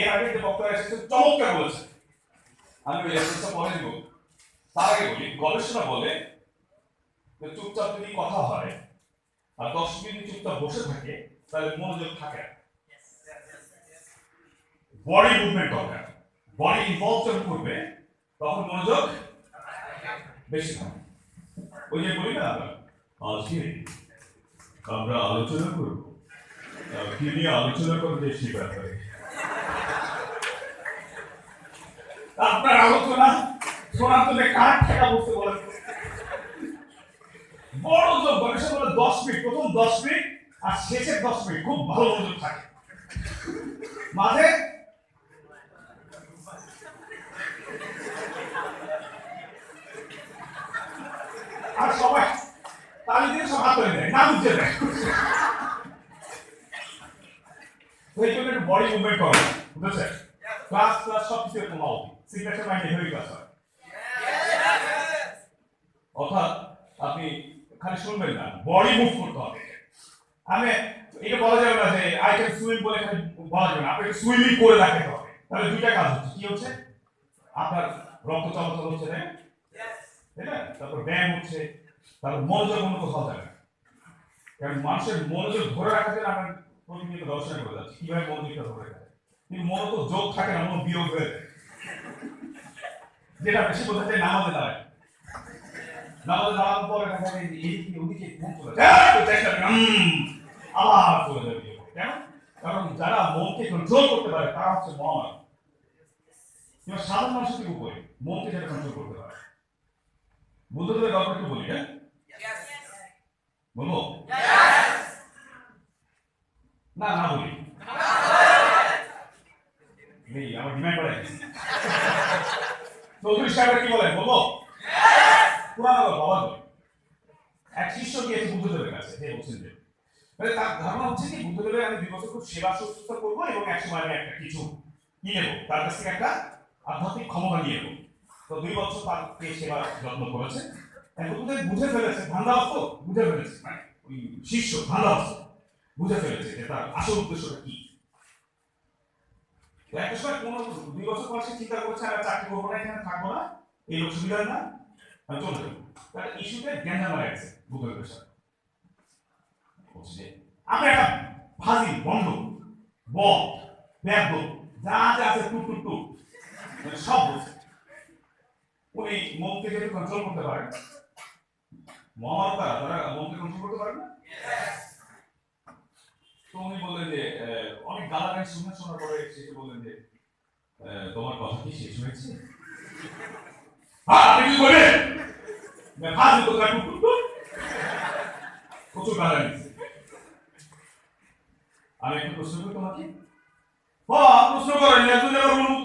এর আগে যে বক্তা এসেছে, চমৎকার বলেছে। আমি ওই রেফারেন্সটা পরে দিব তার আগে বলি, গবেষণা বলে যে চুপচাপ যদি কথা হয় আর দশ মিনিট চুপচাপ বসে থাকে, তাহলে মনোযোগ থাকে বডি মুভমেন্ট দরকার। বডি ইনভলভ যখন করবে, তখন মনোযোগ বেশি থাকে ওই যে বলি না, আজকে আমরা আলোচনা করব। কি নিয়ে আলোচনা করবে সেই ব্যাপারে? আপনার আলোচনা জন্য কার ঠেকা বসতে বলেন? বড় যোগ গবেষণা বলে দশ মিনিট, প্রথম দশ মিনিট আর শেষের দশ মিনিট, খুব ভালো মনোযোগ থাকে। মাঝে আর সবাই তালি দিয়ে সব হাত দেয় না বুঝতে দেয় এই জন্য বডি মুভমেন্ট করো বুঝেছে ক্লাস ক্লাস সব কিছু হওয়া উচিত সিগনেচার মাইন্ডে হেভি ক্লাস হয় অর্থাৎ আপনি খালি শুনবেন না বডি মুভ করতে হবে। আমি, এটা বলা যাবে না যে আই ক্যান সুইম বলে খালি বলা যাবে না, আপনাকে সুইমিং করে দেখাতে হবে। তাহলে দুইটা কাজ হচ্ছে, কি হচ্ছে? আপনার রক্ত চলাচল হচ্ছে না? তাই না? তারপর ব্যায়াম হচ্ছে, তারপর মনোযোগ অন্য কোথাও যাবে। কারণ মানুষের মনোযোগ ধরে রাখার জন্য আমরা প্রতিনিয়ত গবেষণা করে যাচ্ছি, কীভাবে মনোযোগটা ধরে রাখা কিন্তু মনে তো যোগ থাকে না, মন বিয়োগ হয়ে যায়। যেটা বেশি বোঝা যায় নামাজে দাঁড়ায়। নামাজে দাঁড়ানোর পরে দেখা যায় যে এদিকে ওদিকে ঘুম চলে যায় চেষ্টা করি, আবার চলে যাবে কেন? কারণ যারা মনকে কন্ট্রোল করতে পারে তারা হচ্ছে মহামানব। কিংবা সাধারণ মানুষের উপরে মনকে যারা কন্ট্রোল করতে পারে। বুদ্ধদেবের গল্প একটু বলি হ্যাঁ? বলব না না বলি এই আমার ডিমান্ড করে চৌধুরী সাহেব কি বলেন, বলব? পুরানো আবার এক শিষ্য গিয়েছে বুদ্ধদেবের কাছে যে বলছেন যে মানে তার ধারণা হচ্ছে কি, বুদ্ধদেবের আমি দুই বছর খুব সেবা শুশ্রূষা করব এবং এক সময় আমি একটা কিছু নিয়ে নেব? তার কাছ থেকে একটা আধ্যাত্মিক ক্ষমতা নিয়ে নেব। তো দুই বছর তাকে সেবা যত্ন করেছে? বুদ্ধদেব বুঝে ফেলেছে ধান্দাবাস্ত বুঝে ফেলেছে। মানে ওই শিষ্য ধান্দাবাস্ত বুঝে ফেলেছে যে তার আসল উদ্দেশ্যটা কি? একটা সময় কোনো দুই বছর পর চিন্তা করছে, আর চাকরি করব না, এখানে থাকব না, এই লোক সুবিধা না চলে যাব। তার ইস্যুতে জ্ঞান জানা গেছে সাথে বলছে, আমরা বন্ধ, বদ ব্যাগ যা যা আছে, টুক টুক মানে সব বলছে। উনি মনকে যদি কন্ট্রোল করতে পারেন। মহামারব তারা তারা মনকে কন্ট্রোল করতে পারেন না? তো উনি বললেন যে অনেক গালাগালি শুনে শোনার পরে শেষে বললেন যে তোমার কথা কি শেষ হয়েছে? হ্যাঁ প্রচুর গালাগালি। আমি একটা প্রশ্ন তোমাকে। হ্যাঁ প্রশ্ন করেন একজন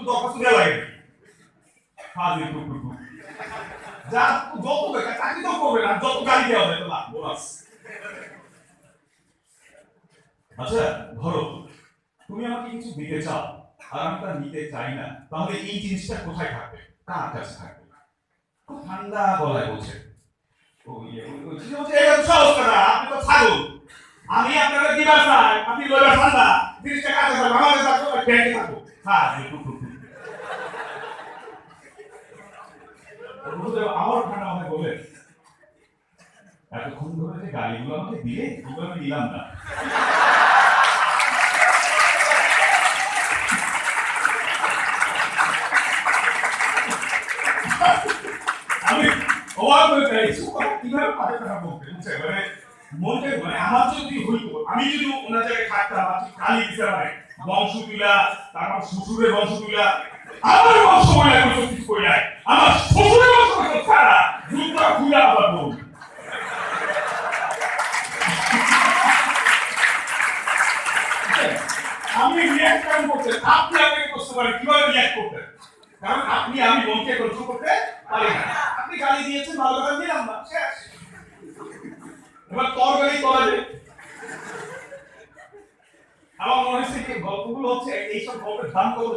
দরখাস্ত দেওয়া লাগে। টুক যা, যত দেখা চাকরি তো করবে না, যত গাড়ি দেওয়া হবে তো লাভ আচ্ছা ধরো তুমি আমাকে কিছু দিতে চাও আর আমি তা নিতে চাই না তাহলে এই জিনিসটা কোথায় থাকবে? কার কাছে থাকবে? খুব ঠান্ডা গলায় বলছে। ইয়ে ওই- ওই চিঠি বলছে, "এটা তো সহজ কথা, আপনি তো ছাগল। আমি আপনাকে দিবার চাই আপনি লইবার ঠান্ডা জিনিসটা কাছে থাকবে আমাদের থাকব আর ব্যাংকে থাকব। হ্যাঁ আমার ঠান্ডা বলে। এতক্ষণ ধরে যে গাড়িগুলো আমাকে দিলে ওগুলো আমি নিলাম না আমি অবাক হয়ে মানে মানে আমার যদি হইতো, আমি যদি ওনার জায়গায় থাকতাম আজকে কালি বংশ তুলা তারপর শ্বশুরের বংশ তুলা আমার বংশ বলে সব কিছু করে আমার শ্বশুরের বংশ বলে ছাড়া বল আমি রিয়াক্ট কেমন করতেন আপনি আমাকে প্রশ্ন করেন, কীভাবে কারণ আপনি আমি মনকে কন্ট্রোল করতে পারি না। আপনি গালি দিয়েছেন, ভালো কথা দিলাম না। এবার তোর গালি তোলা যায়। আমার মনে হচ্ছে যে গল্পগুলো হচ্ছে এইসব গল্পের দাম কত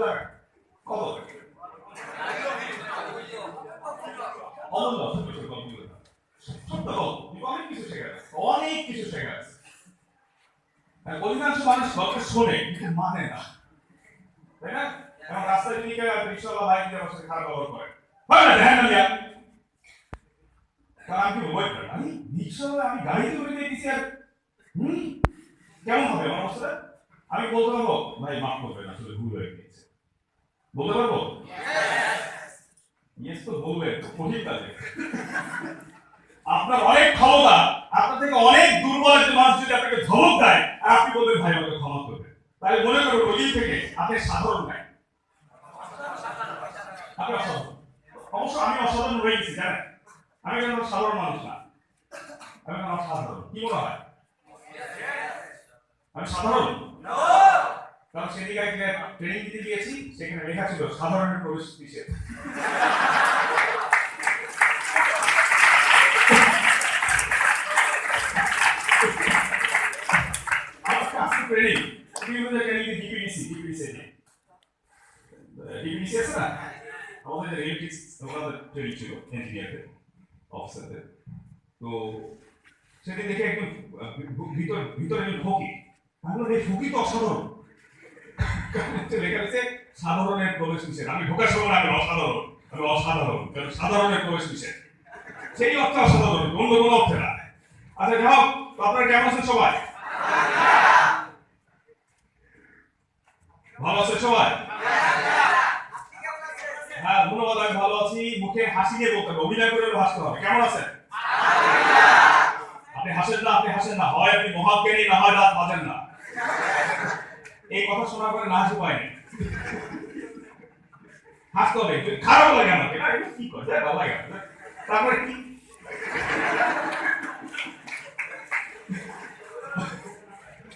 অনেক কিছু আছে শোনে মানে না। তাই না? রাস্তায় খারাপ ব্যবহার করে, হয় কারণ আমি কি বলব আমি রিক্সাওয়ালা আমি গাড়িতে করে দিয়ে দিচ্ছি আর, হুম? কেমন হবে আমার আমি বলতে পারব, ভাই, মাফ করবেন ভুল হয়ে গিয়েছে। বলতে পারব? ইয়েস আপনার অনেক ক্ষমতা, আপনার থেকে অনেক দুর্বল একজন মানুষ যদি আপনাকে ধমক দেয়, আর আপনি বলবেন, ভাই, আমাকে ক্ষমা করবেন তাহলে মনে করুন ওই দিন থেকে আপনি সাধারণ নাই আপনি অসাধারণ অবশ্য আমি অসাধারণ হয়ে গেছি, জানেন? আমি কিন্তু সাধারণ মানুষ না? আমি কিন্তু সাধারণ? কি মনে হয়? আমি সাধারণ? কারণ সেদিকে একটা ট্রেনিং দিতে গিয়েছি, সেখানে লেখা ছিল, সাধারণের প্রবেশ নিষেধ। Training training DPDC DPDC DPDC আছে না? আমাদের ওখানে ট্রেনিং ছিল ইঞ্জিনিয়ারদের অফিসারদের তো সেদিন দেখে ভি- ভিতর ভিতরে একজন ফকি বললাম, এই ফকি তো অসাধারণ। সাধারণের প্রবেশ নিষেধ। আমি ঢোকার সময় আমি অসাধারণ আমি অসাধারণ কারণ সাধারণের প্রবেশ নিষেধ। সেই অর্থে অসাধারণ অন্য কোনো অর্থে না। আচ্ছা হোক আপনারা কেমন আছেন সবাই? ভালো আছেন সবাই? হ্যাঁ ধন্যবাদ, আমি ভালো আছি। মুখে হাসি দিয়ে বলতে হবে, অভিনয় করে হাসতে হবে। কেমন আছেন? আপনি হাসেন না, আপনি হাসেন না। হয় আপনি মহাজ্ঞানী না হয় রাত বাজেন না। এই কথা শোনার পরে না হাসি পায়নি হাসতে হবে খারাপ লাগে আমাকে। না কি করে? ভালো লাগে তারপরে কি?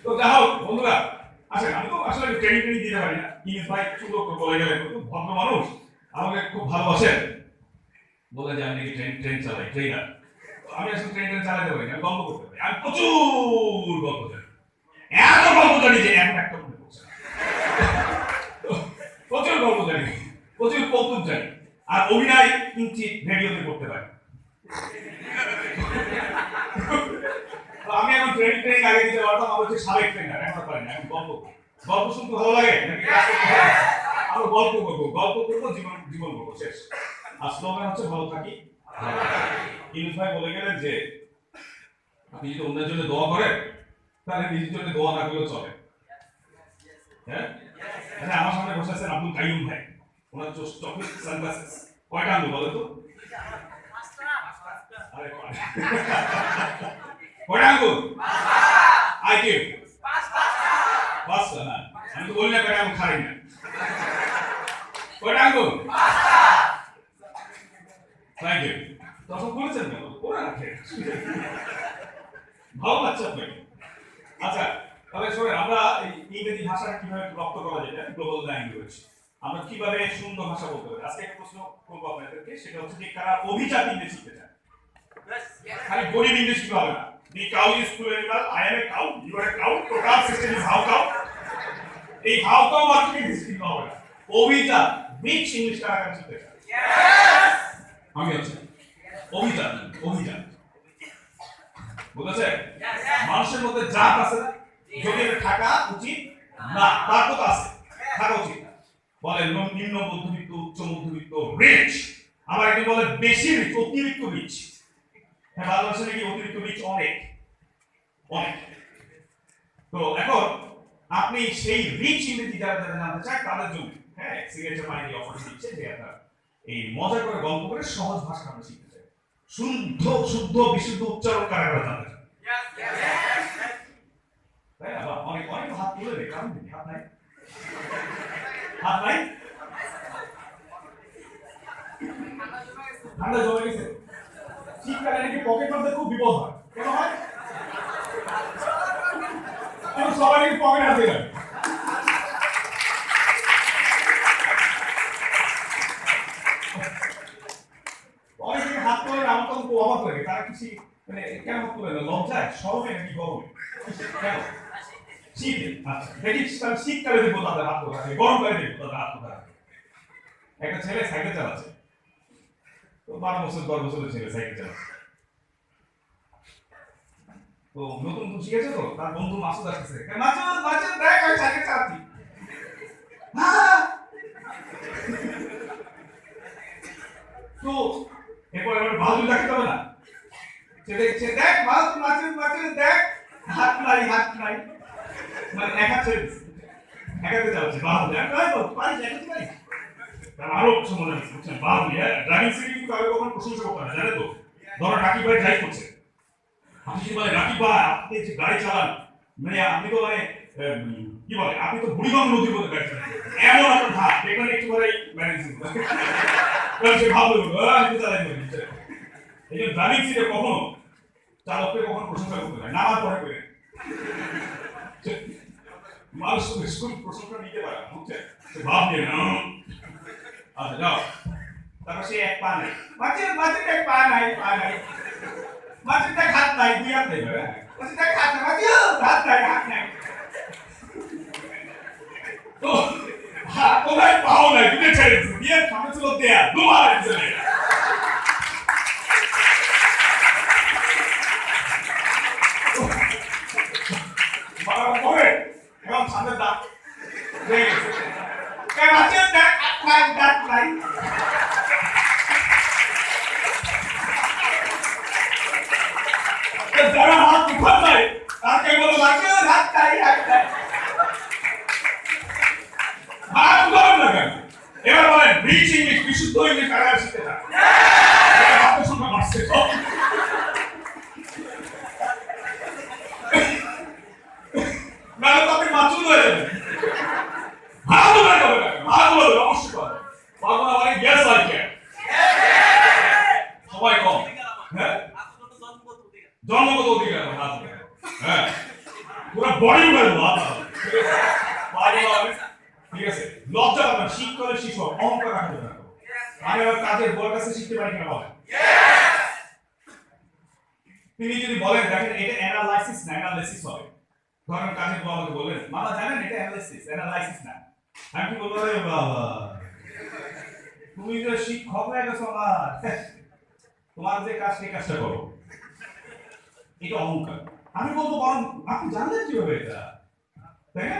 তো হোক, বন্ধুরা, আসেন, আমি তো আসলে ট্রেনিং ট্রেনিং দিতে পারি না। ইংলিশ ভাই সুন্দর করে বলে গেলেন ভদ্র মানুষ। আমাকে খুব ভালোবাসেন। বলে যে আমি ট্রেন ট্রেন চালাই ট্রেনার আমি আসলে ট্রেন ট্রেন চালাতে পারি না, আমি গল্প করতে পারি। আমি প্রচুর গল্প জানি। এত গল্প জানি যে এখন একটা মনে পড়ছে প্রচুর গল্প জানি, প্রচুর কৌতুক জানি। আর অভিনয় কিঞ্চিত রেডিওতে করতে পারি। আমি এখন ট্রেন ট্রেন আগে দিতে পারতাম আমার হচ্ছে সাবেক ট্রেনার এখন পারি না, এখন গল্প। গল্প শুনতে ভালো লাগে নাকি? আমরা গল্প করব গল্প করব, জীবন জীবন করব, শেষ। আর স্লোগান হচ্ছে ভালো থাকি। ইনুস ভাই বলে গেলেন যে, আপনি যদি অন্যের জন্য দোয়া করেন, তাহলে নিজের জন্য দোয়া না করলেও চলে। হ্যাঁ? আচ্ছা আমার সামনে বসে আছেন আব্দুল কাইয়ুম ভাই। ওনার চোখে সানগ্লাসেস কয়টা আনব বলো তো? আরে কয়- কয়টা আঙ্গুল? আইকিউ পাঁচটা। না। আমি তো বলি না, কয়টা খাই না। কয়টা থ্যাংক ইউ তখন বলেছেন কেন? ওরা রাখে। ভালো লাগছে আপনাকে। আচ্ছা তাহলে শোনেন আমরা এই ইংরেজি ভাষাটা কীভাবে রপ্ত করা যায় গ্লোবাল ল্যাঙ্গুয়েজ আমরা কীভাবে সুন্দর ভাষা বলতে পারি? আজকে একটা প্রশ্ন করব আপনাদেরকে সেটা হচ্ছে যে কারা অভিজাত ইংরেজি শিখতে চায়? খালি গরিব শিখতে হবে না। The cow is to animal I am a cow you are a cow total system is how cow. এই হাউ কাউ মার্কেট ইংলিশ শিখতে হবে না। অভিজাত। রিচ ইংলিশ কারা কারা শিখতে চায় আমি আছি। অভিজাত অভিজাত বুঝেছে মানুষের মধ্যে জাত আছে যদি থাকা উচিত? না তার কথা আছে। থাকা উচিত বলে নিম্ন মধ্যবিত্ত উচ্চ মধ্যবিত্ত রিচ আমার একটি বলে বেশি রিচ অতিরিক্ত রিচ হ্যাঁ বাংলাদেশে নাকি অতিরিক্ত রিচ অনেক। অনেক। তো এখন আপনি সেই রিচ ইংরেজি যারা যারা জানতে চান তাদের জন্য। হ্যাঁ সিগনেচার মাইন্ড অফার দিচ্ছে যে আপনার এই মজা করে গল্প করে সহজ ভাষা আমরা শিখতে চাই। শুদ্ধ শুদ্ধ বিশুদ্ধ উচ্চারণ কারা কারা তাই না? অনেক অনেক হাত তুলে দেয় কারণ হাত নাই? হাত নাই? ঠান্ডা জমে গেছে। শীতকালে নাকি পকেট মারতে খুব বিপদ হয়। কেন হয়? সবাই পকেট হাতে যায় অনেকে হাত তোলে আমার তখন খুব অবাক লাগে তারা কিছু মানে তোলে না লজ্জায় সরমে নাকি গরমে কেন? আচ্ছা দেখি তাহলে শীতকালে দেখব তাদের হাত গরমকালে দেখব তাদের হাত একটা ছেলে সাইকেল চালাচ্ছে। তো বারো বছর, দশ বছরের ছেলে সাইকেল চালাচ্ছে। তো নতুন নতুন শিখেছে তো, তার বন্ধু মাসুদ আসতেছে। মাসুদ মাসুদ সাইকেল চালাচ্ছি। তো, এরপর এবার বাহাদুর দেখাতে হবে না? দেখছে, দেখ বাহাদুর মাসুদ মাসুদ দেখ, হাত নাই হাত নাই মানে একা ছেড়ে একাতে যাচ্ছে বাহাদুর একা তো, পারিস একাতে পারিস। আরও কিছু মনে হচ্ছে বুঝছেন? হ্যাঁ ড্রাইভিং সিটি কিন্তু কাউকে কখনো প্রশংসা করতে হয় জানে তো? ধরো রাকিব ভাই ড্রাইভ করছে। আপনি যদি বলেন রাকিব ভাই আপনি যে গাড়ি চালান মানে আপনি তো মানে কি বলে, আপনি তো বুড়িগঙ্গ নদীর মধ্যে গাড়ি চালান এমন আপনার ভাব এখানে একটু করে ব্যালেন্সিং সে ভাবলো আমি চালাই এই জন্য ড্রাইভিং সিটে কখনো চালককে কখনো প্রশংসা করতে হয় নামার পরে করে। মানুষ তো স্কুল প্রশংসা নিতে পারে সে ভাব নিয়ে না আচ্ছা যাও। তারপর সে এক পা নাই। মাছের মাছের এক পা নাই পা নাই। মাছের এক হাত নাই, দুই হাত নেই মাছের এক হাত নাই মাছের হাত নাই হাত নাই। তো হাত নাই পাও নাই, দুটো ছেড়ে দিয়ে সামনে ছিল দেয়া দুবার দিচ্ছে মারা পরে এবং সামনে দাঁত লেগে গেছে। কে মাছের দাঁত নাই দাঁত নাই যারা হাত উঠান নাই, তাকে বলো মাছের হাত নাই হাত নাই। হাত উঠাবেন না কেন? এবার বলেন রিচ ইংলিশ বিশুদ্ধ ইংলিশ কারা শিখতে চান হাতের সংখ্যা বাড়ছে সব নাহলে তো আপনি মাচুল হয়ে যাবেন উঠাতে হবে না হাত উঠাবে অবশ্যই পাবে পারব না মানে গ্যাস আর সবাই কম। হ্যাঁ? জন্মগত অধিকার উঠাতে। হ্যাঁ। পুরো বডি উঠাতে। ঠিক আছে? লজ্জা পাবেন শিক্ষকের শিশু অহংকার রাখা যাবে না। আমি আমার কাজের বউয়ের কাছে শিখতে পারি কিনা বলেন তিনি যদি বলেন, দেখেন এটা অ্যানালাইসিস অ্যানালাইসিস হবে। ধরেন কাজের আমাকে বললেন মামা জানেন এটা অ্যানালাইসিস অ্যানালাইসিস না। আমি বলব রে বাবা, তুমি যে শিক্ষক হয়ে গেছো আমার, তোমার যে কাজ, সেই কাজটা করো। এটা অহংকার। আমি বলব, বরং আপনি জানলেন কীভাবে এটা? তাই না?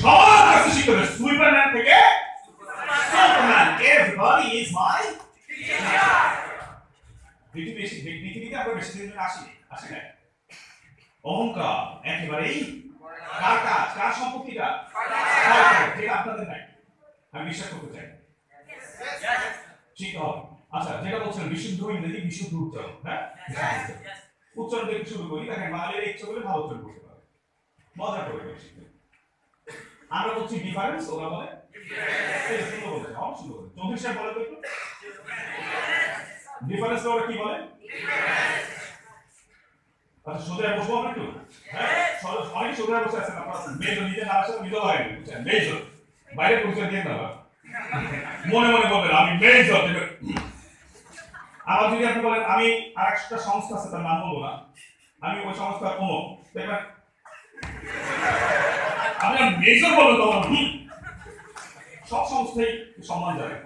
সবার কাছে সুইপারম্যান থেকে সুপারম্যান। এভরিবডি ইজ মাই পৃথিবীতে বেশি দিন আসি আসি না? অহংকার, একেবারেই কার কাজ? কার সম্পত্তিটা যেটা আপনাদের নাই আমি বিশ্বাস করতে চাই। ঠিক আচ্ছা যেটা বলছেন বিশুদ্ধ ইংরেজি বিশুদ্ধ উচ্চারণ হ্যাঁ? উচ্চারণ থেকে শুরু করি, দেখেন, বাঙালির ইচ্ছে করলে ভালো উচ্চারণ করতে পারে মজা করে আমরা বলছি ডিফারেন্স ওরা বলে সুন্দর সুন্দর বলেছে চৌধুরী সাহেব বলে তো ডিফারেন্স ওরা কি বলে? সোজা আমরা একটু? হ্যাঁ সর- অনেক সোজা বসে আছেন? আপনারা মেজর নিজে না আসলে হয় বুঝছেন? বাইরে পরিচয় দিয়ে না মনে মনে বলবেন আমি আবার যদি আপনি বলেন আমি আর একটা সংস্থা আছে তার নাম বলব না। আমি ওই সংস্থার অমুক দেখবেন আপনি মেজর বলবেন তখন। হুম। সব সংস্থাই সম্মান জানে।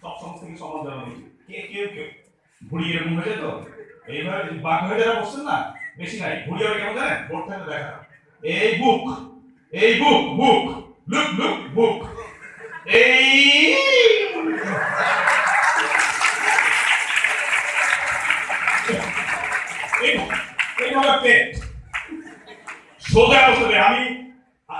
সব সংস্থাকে সম্মান জানানো কে কেউ কেউ ঘুড়ি এরকম হয়ে যেত এইভাবে বাঘ হয়ে যারা বসছেন না বেশি নাই হবে কেমন জানেন দেখা এই বুক এই বুক বুক লুক লুক বুক এই সোজা বসে আমি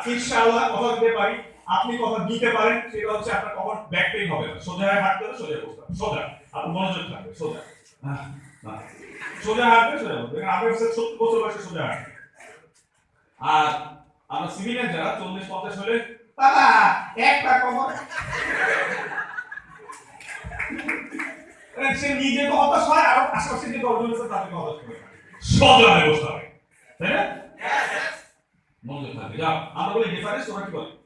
ইনশাআল্লাহ কথা দিতে পারি আপনি কথা দিতে পারেন সেটা হচ্ছে আপনার কখন ব্যাক পেইন হবে না। সোজা হাঁটতে হবে সোজা বসতে হবে। সোজা। আপনার মনোযোগ থাকবে সোজা। সোজা হাঁটবে সোজা বসবে আমি হচ্ছে সত্তর বছর বয়সে সোজা হাঁটবে। আর আমরা সিভিলিয়ান যারা চল্লিশ পঞ্চাশ হলে বাবা একটা কমর সে নিজে তো হতাশ হয় আর আশেপাশে যে দশজন আছে তাদেরকে হতাশ করে সোজা হয়ে বসতে হবে। তাই না? মনোযোগ থাকবে। যাও আমরা বলি ডিফারেন্স তোমরা কি বলে?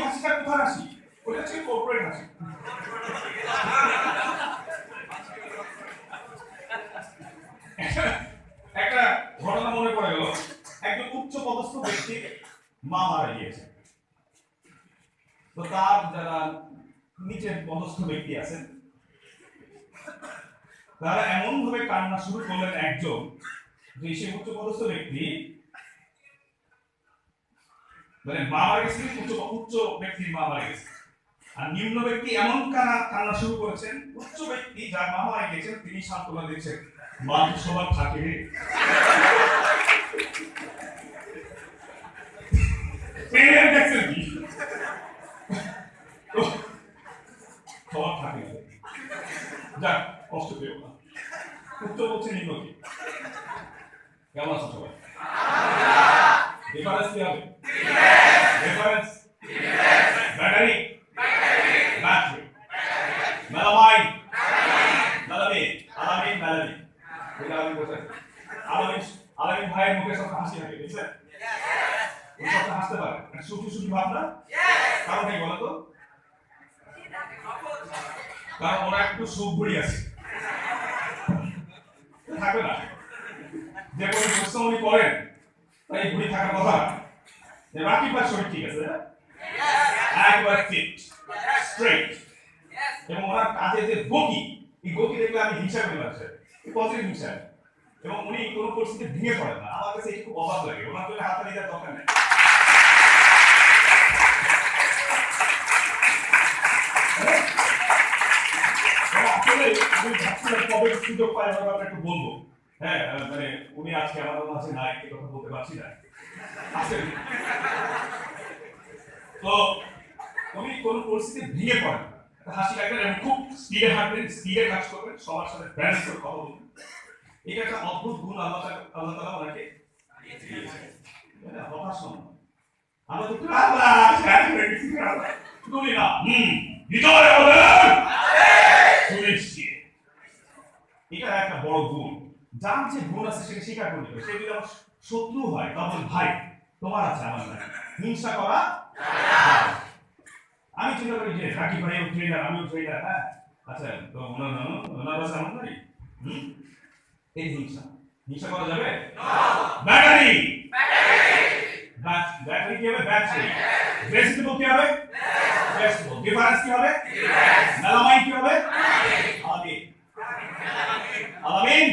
ওই হাসিটা কোথায় ওটা হচ্ছে কর্পোরেট হাসি। একটা ঘটনা মনে পড়ে গেল। একজন উচ্চ পদস্থ ব্যক্তির মা মারা গিয়েছে। তো তার যারা নিচের পদস্থ ব্যক্তি আছেন, তারা এমন ভাবে কান্না শুরু করলেন একজন যে সে উচ্চ পদস্থ ব্যক্তি মানে মা মারা গেছে উচ্চ উচ্চ ব্যক্তির মা মারা গেছে? আর নিম্ন ব্যক্তি এমন কান্না কান্না শুরু করেছেন? উচ্চ ব্যক্তি যার মা মারা গেছেন, তিনি সান্ত্বনা দিচ্ছেন। মা সবার থাকে। সবার থাকে। যাক, কষ্ট পেও না। উচ্চ বলছে নিম্ন কি কেমন আছো সবাই? ডিফারেন্স কি হবে? Gracias. কোনো পরিস্থিতি ভেঙে পড়েন না। আমার কাছে এটা খুব অবাক লাগে। ওনার জন্য হাততালি দেওয়ার দরকার নেই। হ্যাঁ, ব্যাপারে একটু বলব। হ্যাঁ মানে উনি আজকে নাই বলতে তো উনি কোন পরিস্থিতি হাসি সবার সাথে কথা এটা একটা অদ্ভুত গুণ আল্লাহ আল্লাহ তালা ওনাকে হতাশ। তুমি না ভিতরে এটা একটা বড় গুণ গুণ আছে শত্রু হয় তখন ভাই তোমার আছে আমার নাই হিংসা করা আমি চিন্তা করি যে রাকি ভাই ট্রেনার আমিও ট্রেনার হ্যাঁ আচ্ছা তো ওনার ওনার কাছে আমার এই হিংসা হিংসা করা যাবে? ব্যাটারি! ব্যাটারি! কি হবে? ব্যাটারি। ভেজিটেবল কি হবে? ভেজিটেবল ডিফারেন্স কি হবে? মেলামাইন কি হবে? আলামিন আলামিন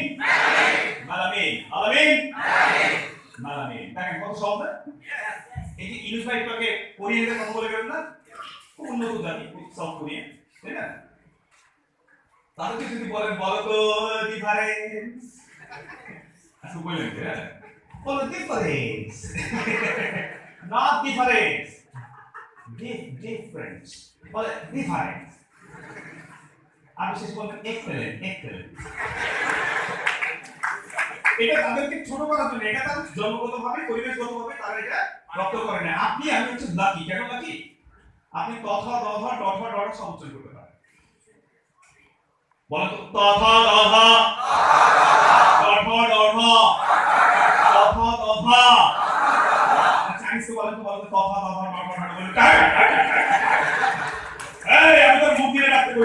মালামিন আলামিন মালামিন দেখেন কত না? এই যে ভাই একটু আগে কোরিয়ানদের কথা বলে গেলেন না? খুব উন্নত জাতি সাউথ কোরিয়ান তাই না? তাদেরকে যদি বলেন, বলো তো কি, হ্যাঁ বলো ডিফারেন্স নট ডিফারেন্স ডিফারেন্স বলে ডিফারেন্স আমি শেষ বলবেন এক্সেলেন্ট এক্সেলেন্ট এটা তাদেরকে ছোট করার জন্য এটা তাদের জন্মগতভাবে পরিবেশগতভাবে তারা এটা রপ্ত করে না। আপনি আমি হচ্ছে লাকি কেন লাকি আপনি তথা দধা টঠা ডটা সব উচ্চারণ করতে পারেন বলেন তো তথা দধা টঠা ডঠা তথা চাইনিজ বলেন তো বলেন তো তথা ডঠা এই আমি তো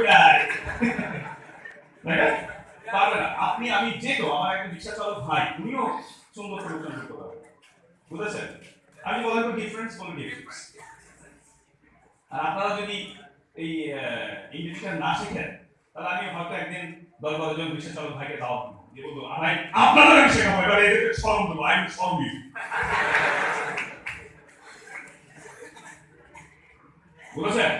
না? আপনি, আমি যে আমার একটা রিক্সা চালক ভাই, উনিও সুন্দর করে করতে পারবে বুঝেছেন? আমি বলেন ডিফারেন্স বলে ডিফারেন্স আর আপনারা যদি এই ইংরেজিটা না শেখেন তাহলে আমি হয়তো একদিন দশ বারো জন চালক ভাইকে যে বলব ভাই আপনারা আমি শেখাবো এবার এদেরকে স্মরণ দেবো আমি স্মরণ দিই বুঝেছেন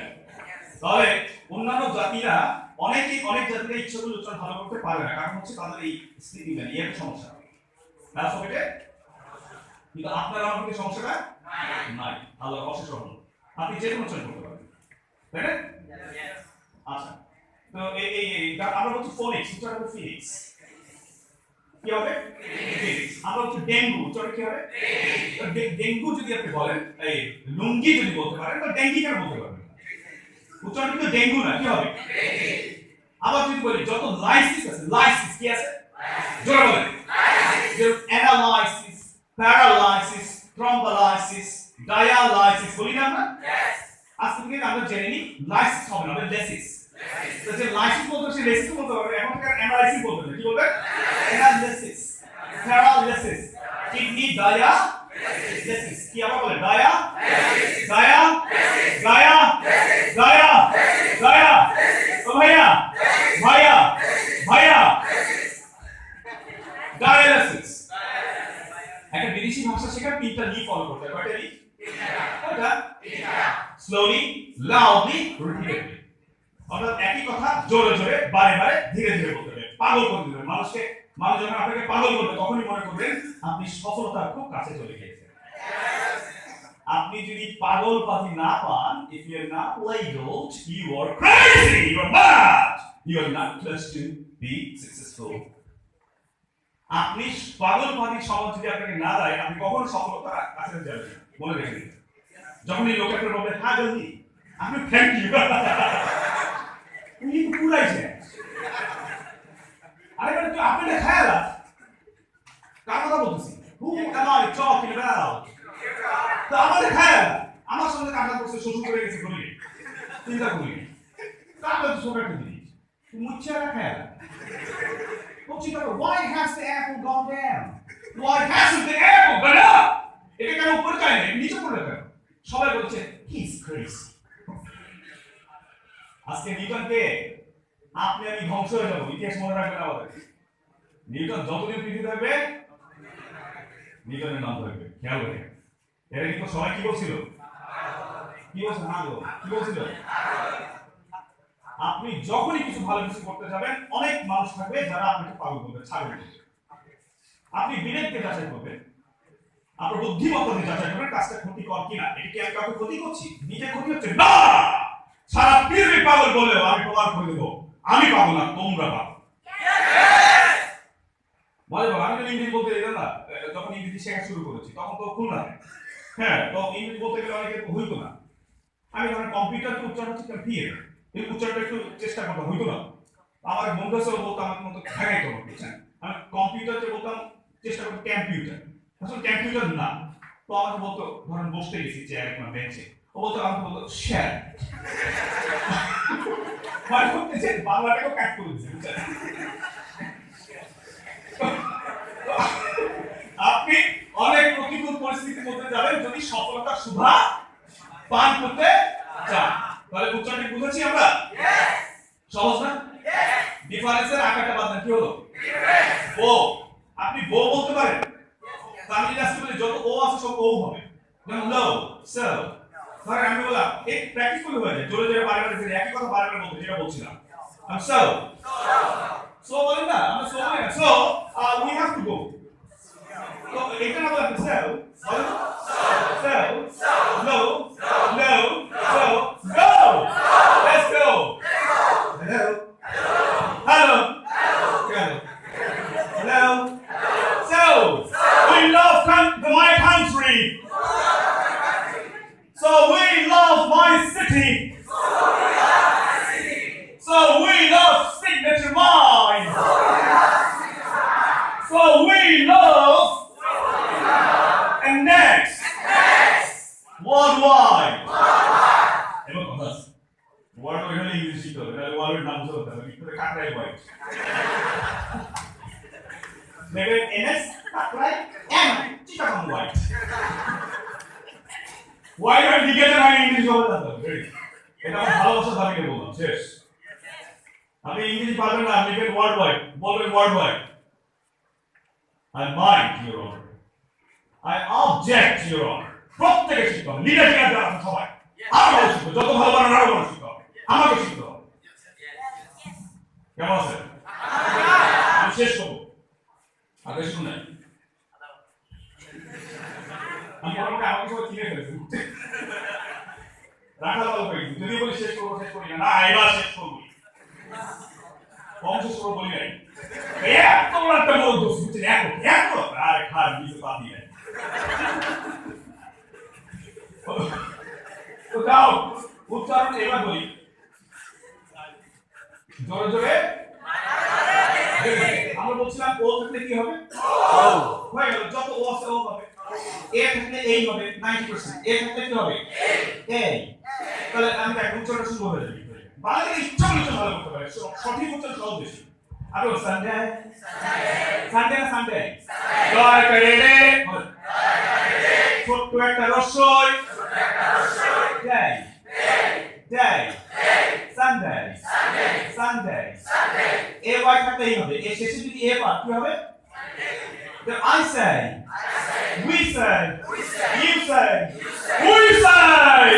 তাহলে অন্যান্য জাতিরা অনেকেই অনেক জাতিরা ইচ্ছা করলে উচ্চারণ ভালো করতে পারে না কারণ হচ্ছে তাদের এই স্মৃতি মানে ইয়ের সমস্যা। অ্যালফাবেটে কিন্তু আপনার আমার সমস্যাটা নাই। আল্লাহ অশেষ রহমত। আপনি যে কোনো চয়েস করতে পারবেন তাই না? আচ্ছা। তো এই আমরা বলছি ফোনিক্স উচ্চারণ হবে ফিনিক্স কি হবে। আমরা বলছি ডেঙ্গু উচ্চারণ কি হবে ডেঙ্গু যদি আপনি বলেন এই লুঙ্গি যদি বলতে পারেন তো ডেঙ্গি কেন বলতে পারবেন? উচ্চারণ কিন্তু ডেঙ্গু না কি হবে? আবার যদি বলি যত লাইসিস আছে লাইসিস কি আছে? জোরে বলেন। অ্যানালাইসিস প্যারালাইসিস থ্রম্বোলাইসিস ডায়ালাইসিস বলি না আমরা? আজকে থেকে আমরা জেনে নিই লাইসিস হবে না হবে লেসিস তো যে লাইসিস সে লেসিস বলতে পারবে এখন থেকে অ্যানালাইসিস বলতে কি বলবে? Analysis paralysis kidney dialysis কি আবার বলে? ডায়া ডায়া ডায়া ডায়া ডায়া ভাইয়া ভাইয়া ভাইয়া ডায়ালাইসিস একটা বিদেশি ভাষা শেখার তিনটা নি ফলো করতে হয়, কয়টা নি স্লোলি লাউডলি রিপিটেডলি অর্থাৎ একই কথা জোরে জোরে, বারে বারে, ধীরে ধীরে বলতে হবে। পাগল করে দিবেন মানুষকে মানুষ যখন আপনাকে পাগল করবে, তখনই মনে করবেন আপনি সফলতার খুব কাছে চলে গিয়েছেন। আপনি যদি পাগল পাতি না পান, if you are not labeled you are crazy, you are mad, you are not close to be successful. আপনি পাগল পাতি সমাজ যদি আপনাকে না দেয়, আপনি কখনো সফলতার কাছে যাবেন না। মনে রেখে। যখন এই লোকের একটা বলবে হ্যাঁ জলদি আমি থ্যাংক ইউ উনি তো পুরাইছে আরে মানে তুই আপনি খেয়াল কার কথা বলতেছি হু am I talking about তো আমাদের খেয়াল আমার সঙ্গে কাটা করছে শ্বশুর করে গেছে করি চিন্তা করি কাটা তো ছোট একটা জিনিস। মুচ্ছে না খেয়াল বলছি তো, why has the apple gone down? Why hasn't the এটা কেন উপরে যায় না নিচে পড়ে কেন সবাই বলছে, he's crazy. আজকে নিউটনকে আপনি আমি ধ্বংস হয়ে যাব, ইতিহাস মনে রাখবেন আমাদের। নিউটন যতদিন পৃথিবী থাকবে, নিউটনের নাম থাকবে খেয়াল করে। এরা কিন্তু সবাই কি বলছিল? কি বলছে না গো, কি বলছিল? আপনি যখনই কিছু ভালো কিছু করতে যাবেন, অনেক মানুষ থাকবে যারা আপনাকে পাগল করবে না। আপনি বিবেককে যাচাই করবেন। আপনার বুদ্ধিমত্তা দিয়ে যাচাই করবেন, কাজটা ক্ষতিকর কিনা। এটা কি আমি কাউকে ক্ষতি করছি, নিজের ক্ষতি হচ্ছে না! সারা পৃথিবী পাগল বলেও আমি প্রমাণ করে দেবো। আমি পাগল না তোমরা পাগল বলে বাবা, আমি ইংরেজি বলতে যেতাম না যখন ইংরেজি শেখা শুরু করেছি তখন তো হ্যাঁ তো বলতে গেলে অনেকে হইতো না। আমি যখন কম্পিউটার তো উচ্চারণ হচ্ছে কম্পিউটার এই উচ্চারণটা একটু চেষ্টা করতাম হইতো না। আমার বন্ধু ও বলতো আমার মতো না বুঝছেন আমি কম্পিউটারতে বলতাম চেষ্টা করতাম কম্পিউটার। আসলে কম্পিউটার না। তো আমাকে বলতো ধরেন বসতে গেছি চেয়ার বেঞ্চে ও বলতো আমাকে বলতো শেয়ার মানে করতেছে বাংলাটাকেও কাট করে দিচ্ছে আপনি অনেক প্রতিকূল পরিস্থিতির মধ্যে যাবেন যদি সফলতার সুধা পান করতে চান। তাহলে উচ্চারণটি বুঝেছি আমরা? সহজ না? ডিফারেন্সের আকারটা বাদ কি হলো? ও আপনি বো বলতে পারেন? তামিল আসতে বলে যত ও আছে সব ও হবে। যেমন লো সো ধরেন আমি বললাম এই প্র্যাকটিস করলে হয়ে যায় জোরে জোরে বারবার বারে ফিরে একই কথা বারবার বারে বলতে যেটা বলছিলাম সো সো বলেন না আমরা সো বলি না so we have to go তো এটা না বলে সো বলেন so no no no go let's go hello hello hello hello so we love con- my country so we love my city so we love signature mine so we love and next worldwide এবার কথা আছে word ওই হলে English শিখতে হবে তাহলে ওয়ার্ডের নাম বুঝতে হবে ভিতরে কাকরাই হোয়াইট দেখবেন এনএস কাকরাই এম চিটাগং হোয়াইট হোয়াইট আর লিখে দেন আমি ইংলিশ বলতে জানতাম Ready? এটা আমার ভালোবাসা দাবিকে বললাম শেষ আপনি ইংরেজি পারবেন না লিখবেন ওয়ার্ড ওয়াইড বলবেন word wide I mind, Your Honor. I object, Your Honor. প্রত্যেকে শিখতে হবে লিডার শিখার যারা আছে সবাই আরও ভালো শিখতে হবে। যত ভালো পারেন আরও ভালো শিখতে হবে আমাকে শিখতে হবে শেষ করব আগে শুনে আমি মোটামুটি আমাকে সবাই চিনে ফেলেছে? রাখা ভালো হয়েছে যদি বলি শেষ করব, শেষ করি না। এবার শেষ করব। কম শেষ করব বলি নাই। এত একটা বড় দোষ বুঝছেন এত এত আর খার কিছু পাবি নাই তো যাও, উচ্চারণ এবার বলি। জোরে জোরে। আমরা বলছিলাম ও থাকলে কি হবে? হয়ে গেল যত ও আছে ও হবে। এ থাকলে এই হবে 90% এ থাকলে কি হবে? এই তাহলে আমি দেখ উচ্চারণ শুরু হয়ে যাবে ইচ্ছা করলে ভালো করতে পারে। সঠিক উচ্চারণ সহজ বেশি। আপনি সানডে সানডে না সানডে জয় করে রে। ছোট্ট একটা রসই জয়। জয়। সানডে সানডে এ ওয়াই থাকলে এই হবে এর শেষে যদি এ পার কি হবে Then I say, we say, we say, you say, we say,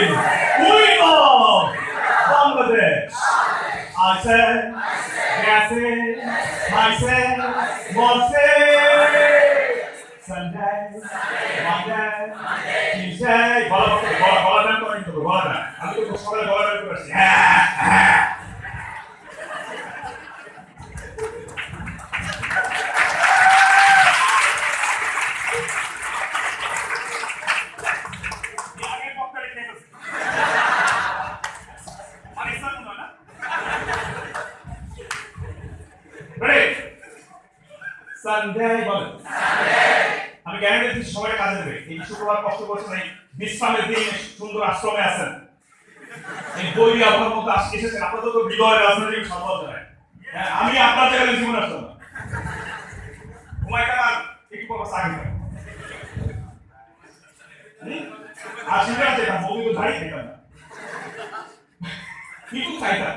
we love Bangladesh. I say, they say, I say, one say, Sunday, Monday, Tuesday, বলা বলা বলা বলা আমি তো সকালে বলা দাম করে আসছি হ্যাঁ হ্যাঁ আগের পক্ষে খেয়ে ফেলছি। আর ইসলাম নয় না? Ready? Sunday বলেন। আমি গ্যারান্টি দিচ্ছি সবাই কাজে দেবে। এই শুক্রবার কষ্ট করছেন এই বিশ্রামের দিন সুন্দর আশ্রমে আছেন। এই বই আপনার মতো আজকে এসেছেন। আপনাদের তো হৃদয় রাজনৈতিক সম্পদ নয় হ্যাঁ, আমি আপনার জায়গায় জীবন আসতাম ঘুমাই কেন একটু পর চাকরি আর সেটা যেতাম বৌদি তো ঝাড়ি খেতাম না কিন্তু খাইতাম